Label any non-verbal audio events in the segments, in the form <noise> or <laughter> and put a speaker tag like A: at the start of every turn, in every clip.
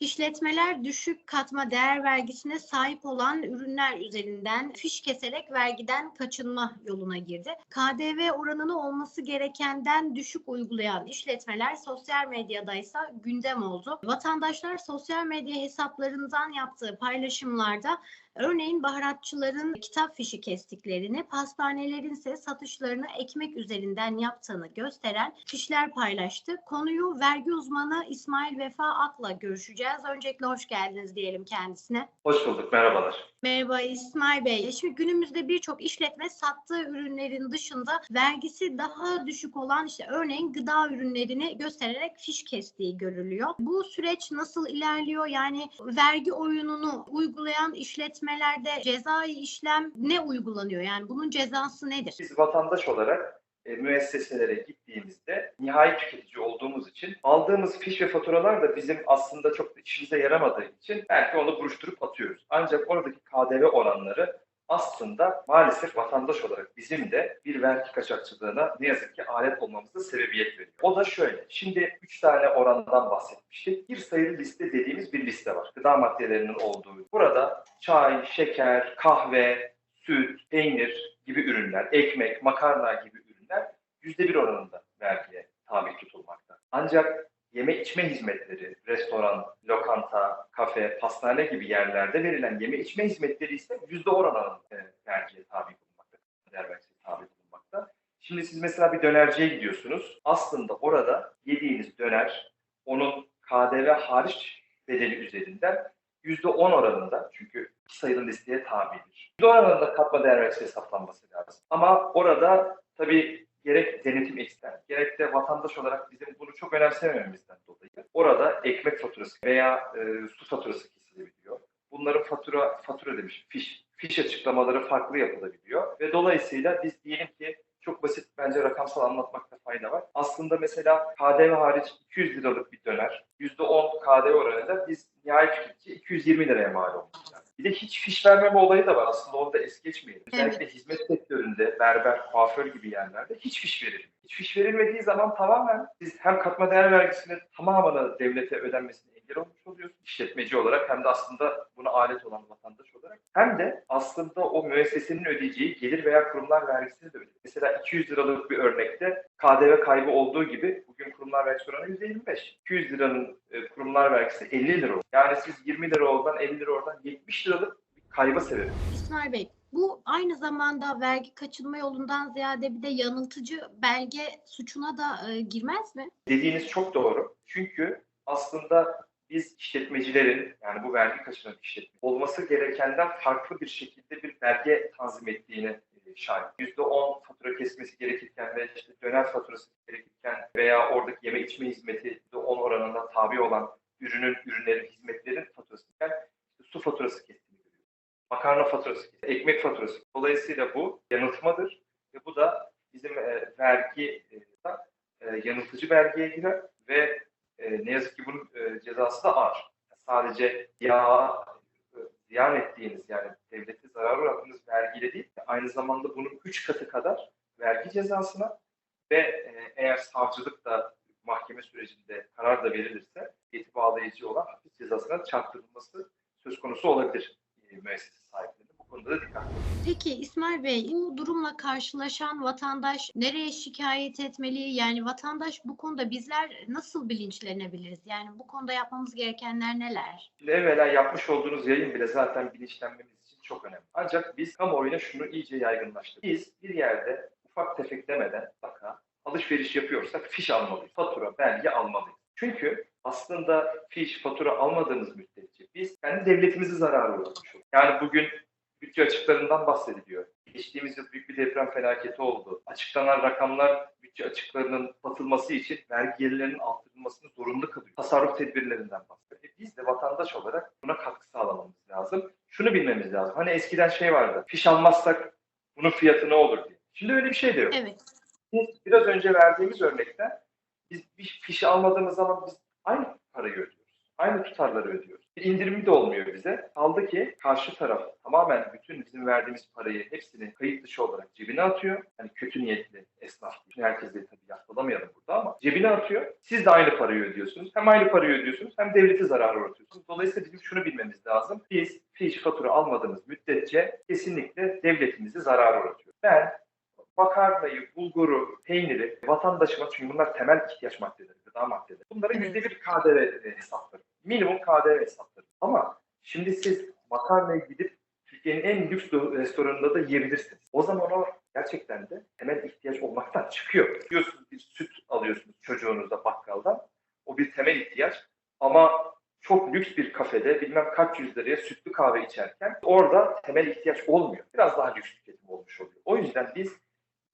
A: İşletmeler düşük katma değer vergisine sahip olan ürünler üzerinden fiş keserek vergiden kaçınma yoluna girdi. KDV oranını olması gerekenden düşük uygulayan işletmeler sosyal medyada ise gündem oldu. Vatandaşlar sosyal medya hesaplarından yaptığı paylaşımlarda Örneğin baharatçıların kitap fişi kestiklerini, pastanelerin ise satışlarını ekmek üzerinden yaptığını gösteren fişler paylaştı. Konuyu vergi uzmanı İsmail Vefa Ak'la görüşeceğiz. Öncelikle hoş geldiniz diyelim kendisine.
B: Hoş bulduk, merhabalar.
A: Merhaba İsmail Bey. Şimdi günümüzde birçok işletme sattığı ürünlerin dışında vergisi daha düşük olan işte örneğin gıda ürünlerini göstererek fiş kestiği görülüyor. Bu süreç nasıl ilerliyor? Yani vergi oyununu uygulayan işletmelerde cezai işlem ne uygulanıyor? Yani bunun cezası nedir?
B: Biz vatandaş olarak e, müesseselere gittiğimizde nihai tüketici olduğumuz için aldığımız fiş ve faturalar da bizim aslında çok da işimize yaramadığı için belki onu buruşturup atıyoruz. Ancak oradaki KDV oranları aslında maalesef vatandaş olarak bizim de bir vergi kaçakçılığına ne yazık ki alet olmamıza sebebiyet veriyor. O da şöyle. Şimdi 3 tane orandan bahsetmiştik. Bir sayılı liste dediğimiz bir liste var. Gıda maddelerinin olduğu. Burada çay, şeker, kahve, süt, peynir gibi ürünler, ekmek, makarna gibi ürünler %1 oranında vergiye tabi tutulmakta. Ancak yeme içme hizmetleri, restoran, lokanta, kafe, pastane gibi yerlerde verilen yeme içme hizmetleri ise yüzde e, vergiye tabi bulunmakta. Değer vergisiye tabi bulunmakta. Şimdi siz mesela bir dönerciye gidiyorsunuz. Aslında orada yediğiniz döner onun KDV hariç bedeli üzerinden yüzde on oranında çünkü sayılı listeye tabidir. Yüzde oranında katma değer vergisi hesaplanması lazım. Ama orada tabii gerek denetim eksten, gerek de vatandaş olarak bizim bunu çok önemsemememizden dolayı orada ekmek faturası veya e, su faturası kesilebiliyor. Bunların fatura fatura demiş, fiş, fiş açıklamaları farklı yapılabiliyor ve dolayısıyla biz diyelim ki çok basit bence rakamsal anlatmakta fayda var. Aslında mesela KDV hariç 200 liralık bir döner %10 KDV oranında biz nihai tüketici 220 liraya mal olmuş. Bir de hiç fiş vermeme olayı da var. Aslında onu da es geçmeyelim. Özellikle hizmet sektöründe, berber, kuaför gibi yerlerde hiç fiş verilmiyor. Hiç fiş verilmediği zaman tamamen biz hem katma değer vergisinin tamamını devlete ödenmesine engel olmuş oluyoruz işletmeci olarak hem de aslında buna alet olan vatandaş olarak hem de aslında o müessesenin ödeyeceği gelir veya kurumlar vergisini de ödüyor. Mesela 200 liralık bir örnekte KDV kaybı olduğu gibi bugün kurumlar vergisi oranı %25. 200 liranın e, kurumlar vergisi 50 lira. Yani siz 20 lira oradan 50 lira oradan 70 liralık bir kayba sebep.
A: İsmail Bey, bu aynı zamanda vergi kaçınma yolundan ziyade bir de yanıltıcı belge suçuna da e, girmez mi?
B: Dediğiniz çok doğru. Çünkü aslında biz işletmecilerin yani bu vergi kaçıran işletme olması gerekenden farklı bir şekilde bir belge tanzim ettiğini e, şahit. %10 fatura kesmesi gerekirken ve işte döner faturası gerekirken veya oradaki yeme içme hizmeti %10 oranında tabi olan ürünün, ürünlerin, hizmetlerin faturasıyken işte su faturası kestiğini görüyoruz. Makarna faturası, ekmek faturası. Dolayısıyla bu yanıltmadır ve bu da bizim e, vergi e, e, yanıltıcı vergiye girer ve e, ne yazık ki bunun cezası da ağır. Sadece yağ e, ziyan ettiğiniz yani devlete zarar uğrattığınız vergiyle değil, aynı zamanda bunun üç katı kadar vergi cezasına ve e, eğer savcılık da mahkeme sürecinde karar da verilirse yeti bağlayıcı olan hapis cezasına çarptırılması söz konusu olabilir e, müessese sahiplerinin. Bu konuda da dikkat
A: İsmail Bey, bu durumla karşılaşan vatandaş nereye şikayet etmeli? Yani vatandaş bu konuda bizler nasıl bilinçlenebiliriz? Yani bu konuda yapmamız gerekenler neler?
B: Evvela yapmış olduğunuz yayın bile zaten bilinçlenmemiz için çok önemli. Ancak biz kamuoyuna şunu iyice yaygınlaştırdık. Biz bir yerde ufak tefek demeden mutlaka alışveriş yapıyorsak fiş almalıyız. Fatura, belge almalıyız. Çünkü aslında fiş, fatura almadığımız müddetçe biz kendi devletimizi zarara uğratmış oluruz. Yani bugün bütçe açıklarından bahsediliyor. Geçtiğimiz yıl büyük bir deprem felaketi oldu. Açıklanan rakamlar bütçe açıklarının batılması için vergi gelirlerinin artırılmasını zorunlu kılıyor. Tasarruf tedbirlerinden bahsediyor. E biz de vatandaş olarak buna katkı sağlamamız lazım. Şunu bilmemiz lazım. Hani eskiden şey vardı. Fiş almazsak bunun fiyatı ne olur diye. Şimdi öyle bir şey de yok.
A: Evet.
B: Biz biraz önce verdiğimiz örnekte biz bir fişi almadığımız zaman biz aynı parayı ödüyoruz. Aynı tutarları ödüyoruz. Bir indirimi de olmuyor bize. Kaldı ki karşı taraf tamamen bütün bizim verdiğimiz parayı hepsini kayıt dışı olarak cebine atıyor. Hani kötü niyetli esnaf. Bütün herkese tabii yaslamayalım burada ama cebine atıyor. Siz de aynı parayı ödüyorsunuz. Hem aynı parayı ödüyorsunuz hem devlete zarar uğratıyorsunuz. Dolayısıyla bizim şunu bilmemiz lazım. Biz fiş fatura almadığımız müddetçe kesinlikle devletimizi zarar uğratıyor. Ben makarnayı, bulguru, peyniri vatandaşıma çünkü bunlar temel ihtiyaç maddeleri, gıda maddeleri. Bunlara yüzde bir KDV hesapları. Minimum KDV hesapları. Ama şimdi siz makarnayı gidip Türkiye'nin en lüks restoranında da yiyebilirsiniz. O zaman o gerçekten de temel ihtiyaç olmaktan <laughs> çıkıyor. Diyorsunuz bir süt alıyorsunuz çocuğunuza bakkaldan. O bir temel ihtiyaç. Ama çok lüks bir kafede bilmem kaç yüz liraya sütlü kahve içerken orada temel ihtiyaç olmuyor. Biraz daha lüks tüketim olmuş oluyor. O yüzden biz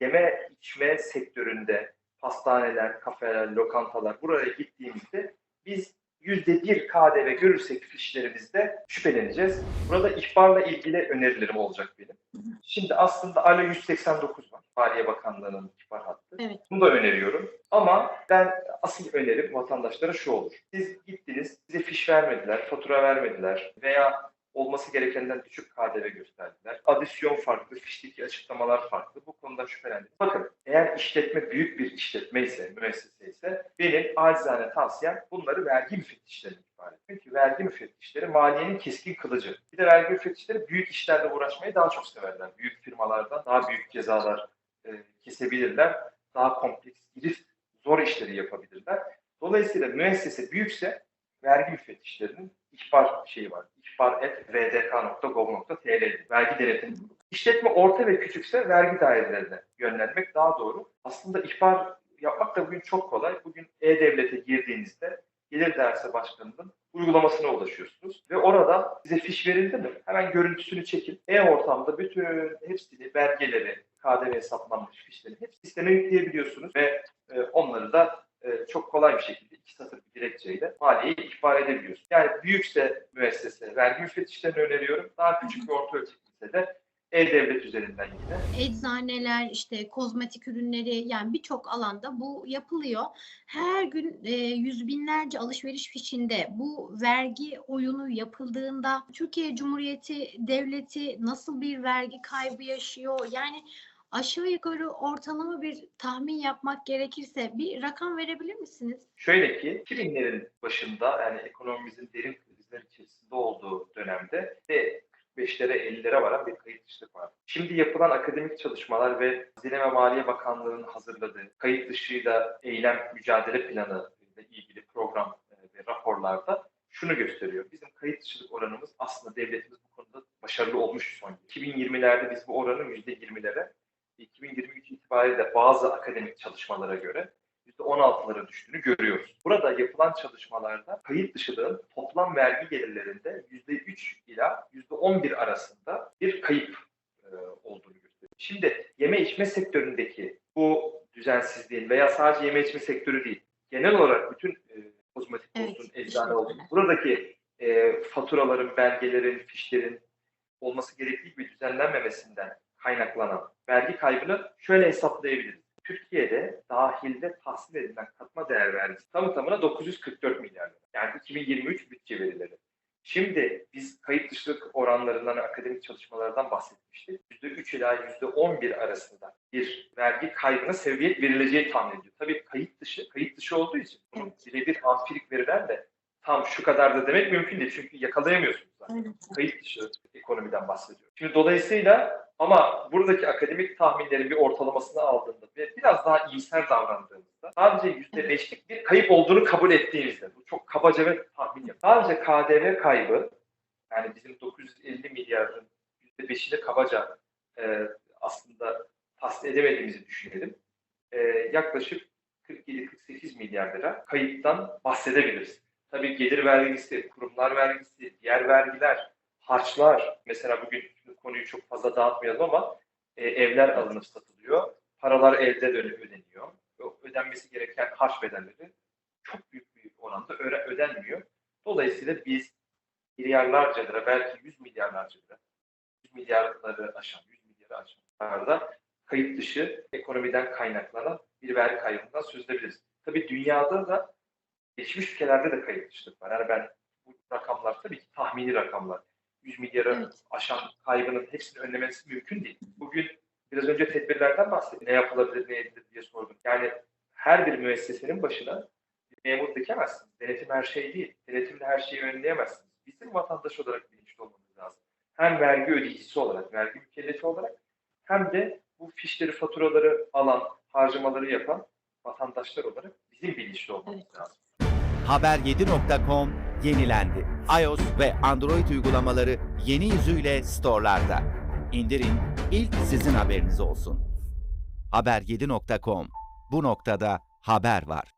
B: yeme içme sektöründe pastaneler, kafeler, lokantalar buraya gittiğimizde biz yüzde bir KDV görürsek fişlerimizde şüpheleneceğiz. Burada ihbarla ilgili önerilerim olacak benim. Şimdi aslında Alo 189 var. Maliye Bakanlığı'nın ihbar hattı.
A: Evet.
B: Bunu da öneriyorum. Ama ben asıl önerim vatandaşlara şu olur. Siz gittiniz, size fiş vermediler, fatura vermediler veya olması gerekenden düşük KDV gösterdiler. Adisyon farklı, fişteki açıklamalar farklı. Bu konuda şüphelendim. Bakın eğer işletme büyük bir işletme ise, müessese ise benim acizane tavsiyem bunları vergi müfettişlerine ihbar etmek. Çünkü vergi müfettişleri maliyenin keskin kılıcı. Bir de vergi müfettişleri büyük işlerle uğraşmayı daha çok severler. Büyük firmalardan daha büyük cezalar e, kesebilirler. Daha kompleks, girift, zor işleri yapabilirler. Dolayısıyla müessese büyükse vergi müfettişlerinin ihbar şeyi var. İhbar et vdk.gov.tr vergi denetim. İşletme orta ve küçükse vergi dairelerine yönlenmek daha doğru. Aslında ihbar yapmak da bugün çok kolay. Bugün E-Devlet'e girdiğinizde Gelir Dairesi Başkanı'nın uygulamasına ulaşıyorsunuz. Ve orada size fiş verildi mi? Hemen görüntüsünü çekip e-ortamda bütün hepsini, belgeleri, KDV hesaplanmış fişleri hepsi sisteme yükleyebiliyorsunuz ve e, onları da e, çok kolay bir şekilde iki satır dilekçeyle maliyeye ihbar edebiliyorsunuz. Yani büyükse müessese vergi müfettişlerini öneriyorum. Daha küçük ve orta ölçekliyse de e-devlet üzerinden yine.
A: Eczaneler, işte kozmetik ürünleri yani birçok alanda bu yapılıyor. Her gün e, yüz binlerce alışveriş fişinde bu vergi oyunu yapıldığında Türkiye Cumhuriyeti Devleti nasıl bir vergi kaybı yaşıyor? Yani aşağı yukarı ortalama bir tahmin yapmak gerekirse bir rakam verebilir misiniz?
B: Şöyle ki 2000'lerin başında yani ekonomimizin derin krizler içerisinde olduğu dönemde de 45'lere 50'lere varan bir kayıt dışılık var. Şimdi yapılan akademik çalışmalar ve Hazine ve Maliye Bakanlığı'nın hazırladığı kayıt dışıyla eylem mücadele planı ile ilgili program e, ve raporlarda şunu gösteriyor. Bizim kayıt dışılık oranımız aslında devletimiz bu konuda başarılı olmuş son. 2020'lerde biz bu oranı %20'lere 2023 itibariyle bazı akademik çalışmalara göre %16'lara düştüğünü görüyoruz. Burada yapılan çalışmalarda kayıt dışılığın toplam vergi gelirlerinde %3 ila %11 arasında bir kayıp e, olduğunu gösteriyor. Şimdi yeme içme sektöründeki bu düzensizliğin veya sadece yeme içme sektörü değil, genel olarak bütün e, kozmetik
A: Evet,
B: olsun, eczane olsun, buradaki e, faturaların, belgelerin, fişlerin olması gerektiği gibi düzenlenmemesinden kaynaklanan vergi kaybını şöyle hesaplayabiliriz. Türkiye'de dahilde tahsil edilen katma değer vergisi tamı tamına 944 milyar lira. Yani 2023 bütçe verileri. Şimdi biz kayıt dışılık oranlarından akademik çalışmalardan bahsetmiştik. %3 ila %11 arasında bir vergi kaybına sebebiyet verileceği tahmin ediyor. Tabii kayıt dışı, kayıt dışı olduğu için birebir ampirik verilerle tam şu kadar da demek mümkün değil. Çünkü yakalayamıyorsunuz zaten kayıt dışı ekonomiden bahsediyor. Şimdi dolayısıyla ama buradaki akademik tahminlerin bir ortalamasını aldığında ve biraz daha iyimser davrandığımızda sadece %5'lik bir kayıp olduğunu kabul ettiğimizde bu çok kabaca ve tahmin yap. Sadece KDV kaybı yani bizim 950 milyarın %5'ini kabaca e, aslında tahsil edemediğimizi düşünelim. E, yaklaşık 47-48 milyar lira kayıptan bahsedebiliriz. Tabii gelir vergisi, kurumlar vergisi, diğer vergiler, harçlar. Mesela bugün konuyu çok fazla dağıtmayalım ama e, evler alınıp satılıyor. Paralar elde ödeniyor. Ödenmesi gereken harç bedelleri çok büyük bir oranda ödenmiyor. Dolayısıyla biz milyarlarca lira, belki 100 milyarlarca lira, 100 milyarları aşan, 100 milyarı aşan da kayıt dışı ekonomiden kaynaklanan bir vergi kaybından söz edebiliriz. Tabii dünyada da gelişmiş ülkelerde de kayıt dışılık var. Yani ben rakamlar tabii ki tahmini rakamlar. 100 milyara
A: Evet.
B: aşan kaybının hepsini önlemesi mümkün değil. Bugün biraz önce tedbirlerden bahsettim. Ne yapılabilir, ne edilir diye sordum. Yani her bir müessesenin başına bir memur dikemezsiniz. Denetim her şey değil. Denetimle her şeyi önleyemezsiniz. Bizim vatandaş olarak bilinçli olmamız lazım. Hem vergi ödeyicisi olarak, vergi mükellefi olarak hem de bu fişleri, faturaları alan, harcamaları yapan vatandaşlar olarak bizim bilinçli olmamız
A: Evet.
B: lazım.
C: Haber7.com yenilendi. iOS ve Android uygulamaları yeni yüzüyle storelarda. İndirin, ilk sizin haberiniz olsun. Haber7.com. Bu noktada haber var.